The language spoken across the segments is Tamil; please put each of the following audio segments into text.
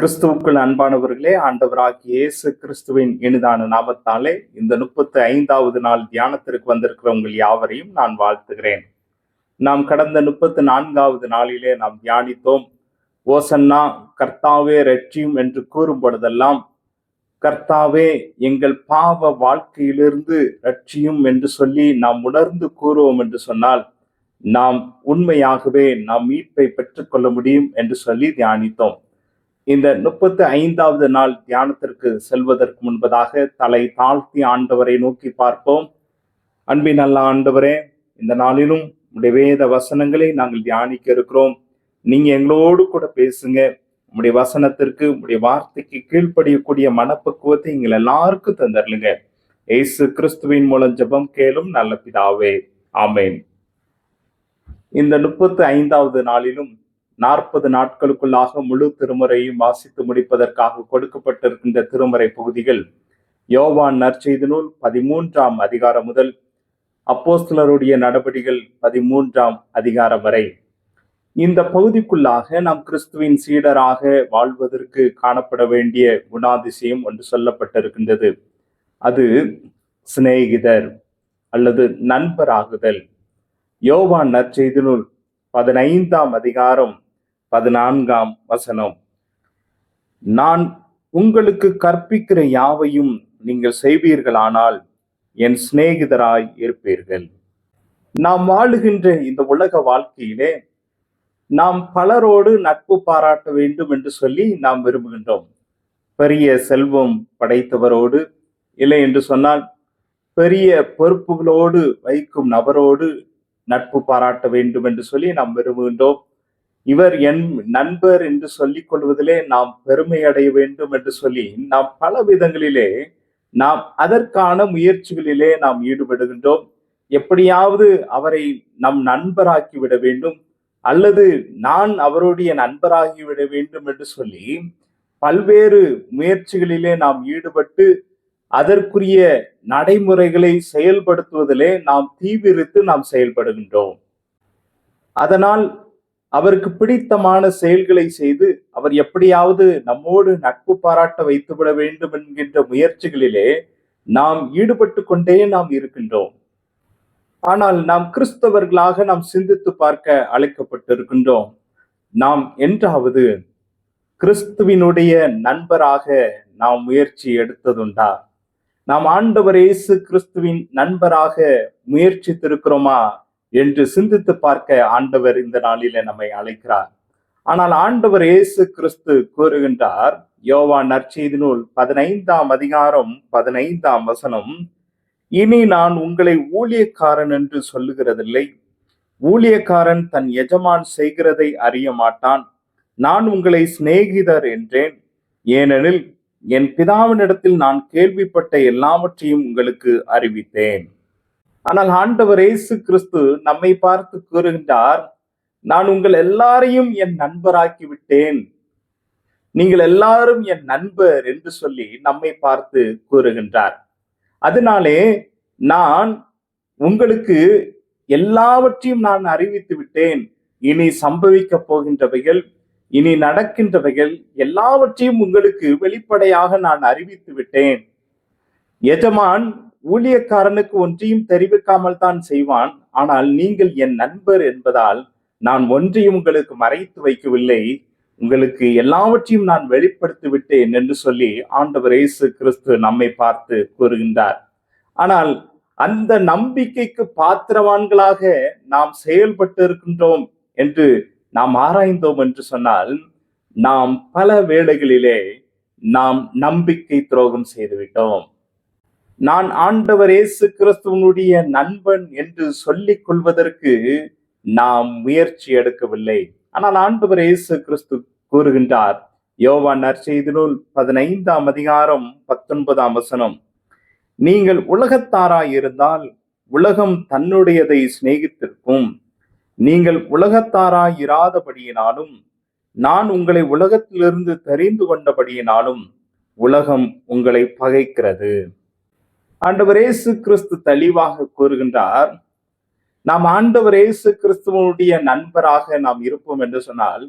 கிறிஸ்துவுக்குள் அன்பானவர்களே ஆண்டவராக இயேசு கிறிஸ்துவின் இனிதான நாமத்தாலே இந்த முப்பத்தி ஐந்தாவது நாள் தியானத்திற்கு வந்திருக்கிற உங்கள் யாவரையும் நான் வாழ்த்துகிறேன். நாம் கடந்த முப்பத்தி நான்காவது நாளிலே நாம் தியானித்தோம். ஓசன்னா கர்த்தாவே ரட்சியும் என்று கூறும் பொழுதெல்லாம் கர்த்தாவே எங்கள் பாவ வாழ்க்கையிலிருந்து ரட்சியும் என்று சொல்லி நாம் உணர்ந்து கூறுவோம் என்று சொன்னால் நாம் உண்மையாகவே நாம் மீட்பை பெற்றுக்கொள்ள முடியும் என்று சொல்லி தியானித்தோம். இந்த முப்பத்து ஐந்தாவது நாள் தியானத்திற்கு செல்வதற்கு முன்பதாக தலை தாழ்த்தி ஆண்டவரை நோக்கி பார்ப்போம். அன்பின் நல்ல ஆண்டவரே இந்த நாளிலும் உடைய வேத வசனங்களை நாங்கள் தியானிக்க இருக்கிறோம். நீங்க எங்களோடு கூட பேசுங்க. உங்களுடைய வசனத்திற்கு உங்களுடைய வார்த்தைக்கு கீழ்ப்படியக்கூடிய மனப்பக்குவத்தை எங்கள் எல்லாருக்கும் தந்தரலுங்க ஏசு கிறிஸ்துவின் மூலம் ஜபம் கேளும் நல்ல பிதாவே. ஆமேன். இந்த முப்பத்து ஐந்தாவது நாளிலும் நாற்பது நாட்களுக்குள்ளாக முழு திருமுறையும் வாசித்து முடிப்பதற்காக கொடுக்கப்பட்டிருக்கின்ற திருமறை பகுதிகள் யோவான் நற்செய்தி நூல் பதிமூன்றாம் அதிகாரம் முதல் அப்போஸ்தலருடைய நடவடிகள் பதிமூன்றாம் அதிகாரம் வரை. இந்த பகுதிக்குள்ளாக நாம் கிறிஸ்துவின் சீடராக வாழ்வதற்கு காணப்பட வேண்டிய குணாதிசயம் ஒன்று சொல்லப்பட்டிருக்கின்றது. அது சிநேகிதர் அல்லது நண்பராகுதல். யோவான் நற்செய்தி நூல் பதினைந்தாம் அதிகாரம் பதினான்காம் வசனம். நான் உங்களுக்கு கற்பிக்கிற யாவையும் நீங்கள் செய்வீர்களானால் என் சிநேகிதராய் இருப்பீர்கள். நாம் வாழுகின்ற இந்த உலக வாழ்க்கையிலே நாம் பலரோடு நட்பு பாராட்ட வேண்டும் என்று சொல்லி நாம் விரும்புகின்றோம். பெரிய செல்வம் படைத்தவரோடு இல்லை என்று சொன்னால் பெரிய பொறுப்புகளோடு வைக்கும் நபரோடு நட்பு பாராட்ட வேண்டும் என்று சொல்லி நாம் விரும்புகின்றோம். இவர் என் நண்பர் என்று சொல்லிக் கொள்வதிலே நாம் பெருமை அடைய வேண்டும் என்று சொல்லி நாம் பல விதங்களிலே நாம் அதற்கான முயற்சிகளிலே நாம் ஈடுபடுகின்றோம். எப்படியாவது அவரை நம் நண்பராக்கி விட வேண்டும். அல்லது நான் அவருடைய நண்பராகி விட வேண்டும் என்று சொல்லி பல்வேறு முயற்சிகளிலே நாம் ஈடுபட்டு அதற்குரிய நடைமுறைகளை செயல்படுத்துவதிலே நாம் தீவிரித்து நாம் செயல்படுகின்றோம். அதனால் அவருக்கு பிடித்தமான செயல்களை செய்து அவர் எப்படியாவது நம்மோடு நட்பு பாராட்ட வைத்துவிட வேண்டும் என்கின்ற முயற்சிகளிலே நாம் ஈடுபட்டு கொண்டே நாம் இருக்கின்றோம். ஆனால் நாம் கிறிஸ்தவர்களாக நாம் சிந்தித்து பார்க்க அழைக்கப்பட்டிருக்கின்றோம். நாம் என்றாவது கிறிஸ்துவினுடைய நண்பராக நாம் முயற்சி எடுத்ததுண்டா? நாம் ஆண்டவர் இயேசு கிறிஸ்துவின் நண்பராக முயற்சித்திருக்கிறோமா? என்று சிந்தித்து பார்க்க ஆண்டவர் இந்த நாளில நம்மை அழைக்கிறார். ஆனால் ஆண்டவர் இயேசு கிறிஸ்து கூறுகின்றார் யோவா நற்செய்தி நூல் பதினைந்தாம் அதிகாரம் பதினைந்தாம் வசனம் இனி நான் உங்களை ஊழியக்காரன் என்று சொல்லுகிறதில்லை. ஊழியக்காரன் தன் எஜமான் செய்கிறதை அறிய மாட்டான். நான் உங்களை சிநேகிதர் என்றேன். ஏனெனில் என் பிதாவினிடத்தில் நான் கேள்விப்பட்ட எல்லாவற்றையும் உங்களுக்கு அறிவித்தேன். ஆனால் ஆண்டவர் இயேசு கிறிஸ்து நம்மை பார்த்து கூறுகின்றார் நான் உங்கள் எல்லாரையும் என் நண்பராக்கி விட்டேன். நீங்கள் எல்லாரும் என் நண்பர் என்று சொல்லி நம்மை பார்த்து கூறுகின்றார். அதனாலே நான் உங்களுக்கு எல்லாவற்றையும் நான் அறிவித்து விட்டேன். இனி சம்பவிக்க போகின்றவைகள் இனி நடக்கின்றவைகள் எல்லாவற்றையும் உங்களுக்கு வெளிப்படையாக நான் அறிவித்து விட்டேன். எஜமான் ஊழியக்காரனுக்கு ஒன்றையும் தெரிவிக்காமல் தான் செய்வான். ஆனால் நீங்கள் என் நண்பர் என்பதால் நான் ஒன்றையும் உங்களுக்கு மறைத்து வைக்கவில்லை. உங்களுக்கு எல்லாவற்றையும் நான் வெளிப்படுத்தி விட்டேன் என்று சொல்லி ஆண்டவர் இயேசு கிறிஸ்து நம்மை பார்த்து கூறுகின்றார். ஆனால் அந்த நம்பிக்கைக்கு பாத்திரவான்களாக நாம் செயல்பட்டு இருக்கின்றோம் என்று நாம் ஆராய்ந்தோம் என்று சொன்னால் நாம் பல வேளைகளிலே நாம் நம்பிக்கை துரோகம் செய்துவிட்டோம். நான் ஆண்டவர் இயேசு கிறிஸ்துவனுடைய நண்பன் என்று சொல்லிக் கொள்வதற்கு நாம் முயற்சி எடுக்கவில்லை. ஆனால் ஆண்டவர் இயேசு கிறிஸ்து கூறுகின்றார். யோவான் நற்செய்தினுள் பதினைந்தாம் அதிகாரம் பத்தொன்பதாம் வசனம். நீங்கள் உலகத்தாராயிருந்தால் உலகம் தன்னுடையதை சிநேகித்திருக்கும். நீங்கள் உலகத்தாராயிராதபடியினாலும் நான் உங்களை உலகத்திலிருந்து தெரிந்து கொண்டபடியினாலும் உலகம் உங்களை பகைக்கிறது. ஆண்டவர் இயேசு கிறிஸ்து தெளிவாக கூறுகின்றார் நாம் ஆண்டவர் இயேசு கிறிஸ்துவனுடைய நண்பராக நாம் இருப்போம் என்று சொன்னால்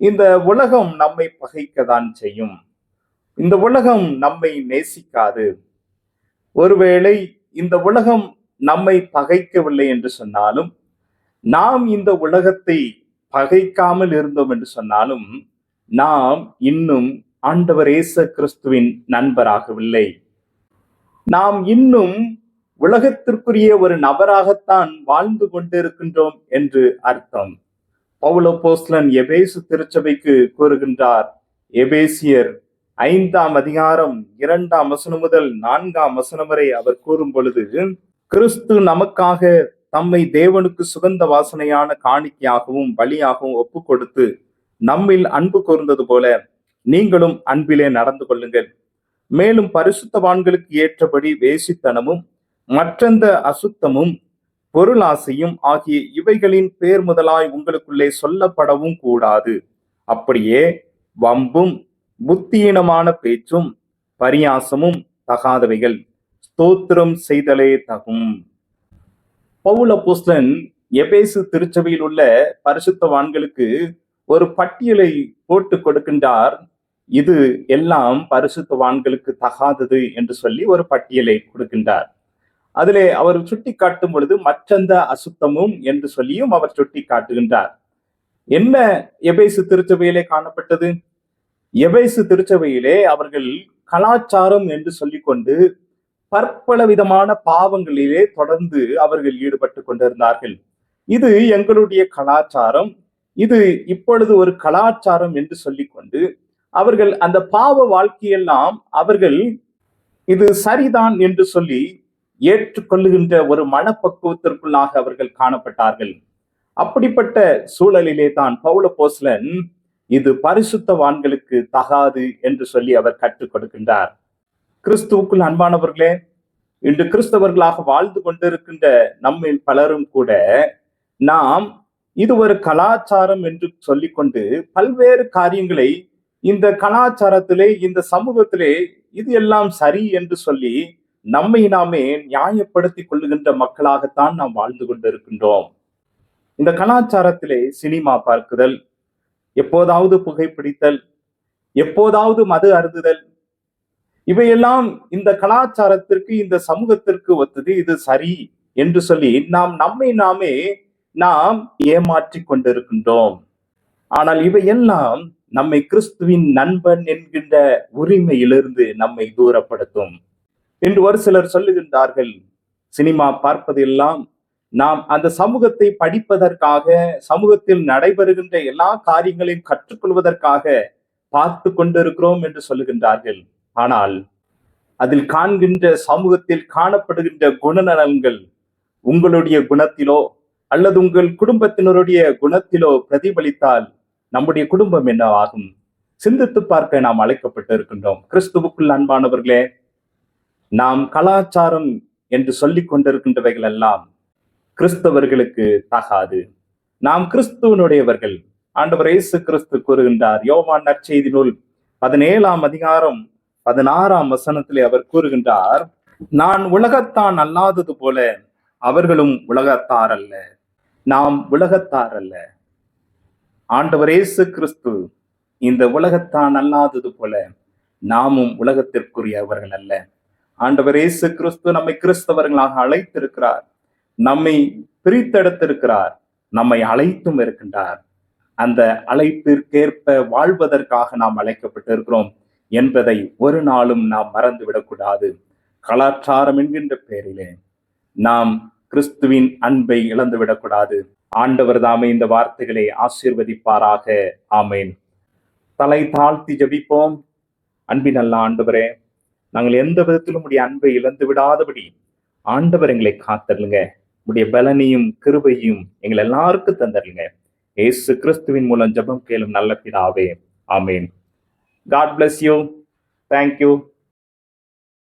இந்த உலகம் நம்மை பகைக்கதான் செய்யும். இந்த உலகம் நம்மை நேசிக்காது. ஒருவேளை இந்த உலகம் நம்மை பகைக்கவில்லை என்று சொன்னாலும் நாம் இந்த உலகத்தை பகைக்காமல் இருந்தோம் என்று சொன்னாலும் நாம் இன்னும் ஆண்டவர் இயேசு கிறிஸ்துவின் நண்பராகவில்லை. நாம் இன்னும் உலகத்திற்குரிய ஒரு நபராகத்தான் வாழ்ந்து கொண்டிருக்கின்றோம் என்று அர்த்தம். பவுலோ போஸ்லன் எபேசு திருச்சபைக்கு கூறுகின்றார் எபேசியர் ஐந்தாம் அதிகாரம் இரண்டாம் வசனம் முதல் நான்காம் வசனம் வரை அவர் கூறும் பொழுது கிறிஸ்து நமக்காக தம்மை தேவனுக்கு சுகந்த வாசனையான காணிக்கையாகவும் பலியாகவும் ஒப்பு கொடுத்து நம்மில் அன்பு கூர்ந்தது போல நீங்களும் அன்பிலே நடந்து கொள்ளுங்கள். மேலும் பரிசுத்தவான்களுக்கு ஏற்றபடி வேசித்தனமும் மற்றந்த அசுத்தமும் பொருளாசையும் ஆகிய இவைகளின் பேர் முதலாய் உங்களுக்குள்ளே சொல்லப்படவும் கூடாது. அப்படியே வம்பும் புத்தியீனமான பேச்சும் பரியாசமும் தகாதவைகள் ஸ்தோத்திரம் செய்தலே தகும். பவுல போஸ்லன் எபேசு திருச்சபையில் உள்ள பரிசுத்தவான்களுக்கு ஒரு பட்டியலை போட்டு கொடுக்கின்றார். இது எல்லாம் பரிசுத்தவான்களுக்கு தகாதது என்று சொல்லி ஒரு பட்டியலை கொடுக்கின்றார். அதிலே அவர் சுட்டி காட்டும் பொழுது மற்றந்த அசுத்தமும் என்று சொல்லியும் அவர் சுட்டி காட்டுகின்றார் என்ன எபேசு திருச்சபையிலே காணப்பட்டது? எபேசு திருச்சபையிலே அவர்கள் கலாச்சாரம் என்று சொல்லிக்கொண்டு பற்பல விதமான பாவங்களிலே தொடர்ந்து அவர்கள் ஈடுபட்டு கொண்டிருந்தார்கள். இது எங்களுடைய கலாச்சாரம். இது இப்பொழுது ஒரு கலாச்சாரம் என்று சொல்லிக்கொண்டு அவர்கள் அந்த பாவ வாழ்க்கையெல்லாம் அவர்கள் இது சரிதான் என்று சொல்லி ஏற்றுக்கொள்ளுகின்ற ஒரு மனப்பக்குவத்திற்குள்ளாக அவர்கள் காணப்பட்டார்கள். அப்படிப்பட்ட சூழலிலே தான் பவுல போஸ்லன் இது பரிசுத்தவான்களுக்கு தகாது என்று சொல்லி அவர் கற்றுக் கொடுக்கின்றார். கிறிஸ்துவுக்குள் அன்பானவர்களே இன்று கிறிஸ்தவர்களாக வாழ்ந்து கொண்டிருக்கின்ற நம்மில் பலரும் கூட நாம் இது ஒரு கலாச்சாரம் என்று சொல்லிக்கொண்டு பல்வேறு காரியங்களை இந்த கலாச்சாரத்திலே இந்த சமூகத்திலே இது எல்லாம் சரி என்று சொல்லி நம்மை நாமே நியாயப்படுத்தி கொள்ளுகின்ற மக்களாகத்தான் நாம் வாழ்ந்து கொண்டிருக்கின்றோம். இந்த கலாச்சாரத்திலே சினிமா பார்க்குதல் எப்போதாவது புகைப்பிடித்தல் எப்போதாவது மது அருந்துதல் இவையெல்லாம் இந்த கலாச்சாரத்திற்கு இந்த சமூகத்திற்கு ஒத்தது இது சரி என்று சொல்லி நாம் நம்மை நாமே நாம் ஏமாற்றி கொண்டிருக்கின்றோம். ஆனால் இவையெல்லாம் நம்மை கிறிஸ்துவின் நண்பன் என்கின்ற உரிமையிலிருந்து நம்மை தூரப்படுத்தும். என்று ஒரு சிலர் சொல்லுகின்றார்கள் சினிமா பார்ப்பதெல்லாம் நாம் அந்த சமூகத்தை படிப்பதற்காக சமூகத்தில் நடைபெறுகின்ற எல்லா காரியங்களையும் கற்றுக்கொள்வதற்காக பார்த்து கொண்டிருக்கிறோம் என்று சொல்லுகின்றார்கள். ஆனால் அதில் காண்கின்ற சமூகத்தில் காணப்படுகின்ற குணநலன்கள் உங்களுடைய குணத்திலோ அல்லது உங்கள் குடும்பத்தினருடைய குணத்திலோ பிரதிபலித்தால் நம்முடைய குடும்பம் என்னவாகும்? சிந்தித்து பார்க்க நாம் அழைக்கப்பட்டு இருக்கின்றோம் கிறிஸ்துவுக்குள் அன்பானவர்களே நாம் கலாச்சாரம் என்று சொல்லிக் கொண்டிருக்கின்றவைகள் எல்லாம் கிறிஸ்தவர்களுக்கு தகாது. நாம் கிறிஸ்துவனுடையவர்கள். ஆண்டவர் இயேசு கிறிஸ்து கூறுகின்றார் யோவான் நற்செய்தி நூல் பதினேழாம் அதிகாரம் பதினாறாம் வசனத்திலே அவர் கூறுகின்றார் நான் உலகத்தான் அல்லாதது போல அவர்களும் உலகத்தார் அல்ல. நாம் உலகத்தார் அல்ல. ஆண்டவர் இயேசு கிறிஸ்து இந்த உலகத்தான் அல்லாதது போல நாமும் உலகத்திற்குரியவர்கள் அல்ல. ஆண்டவர் இயேசு கிறிஸ்து நம்மை கிறிஸ்தவர்களாக அழைத்திருக்கிறார். நம்மை பிரித்தெடுத்திருக்கிறார். நம்மை அழைத்தும் இருக்கின்றார். அந்த அழைப்பிற்கேற்ப வாழ்வதற்காக நாம் அழைக்கப்பட்டிருக்கிறோம் என்பதை ஒரு நாளும் நாம் மறந்து விடக்கூடாது கலாச்சாரம் என்கின்ற பெயரிலே நாம் கிறிஸ்துவின் அன்பை இழந்து விடக்கூடாது ஆண்டவர் தாமே இந்த வார்த்தைகளை ஆசீர்வதிப்பாராக. ஆமேன். தலை தாழ்த்தி ஜபிப்போம். அன்பின் நல்ல ஆண்டவரே நாங்கள் எந்த விதத்திலும் உடைய அன்பை இழந்து விடாதபடி ஆண்டவர் எங்களை காத்தருங்க உடைய பலனையும் கிருபையும் எங்கள் எல்லாருக்கும் தந்தருங்க ஏசு கிறிஸ்துவின் மூலம் ஜெபம் கேளும் நல்ல பிதாவே. ஆமேன். God bless you thank you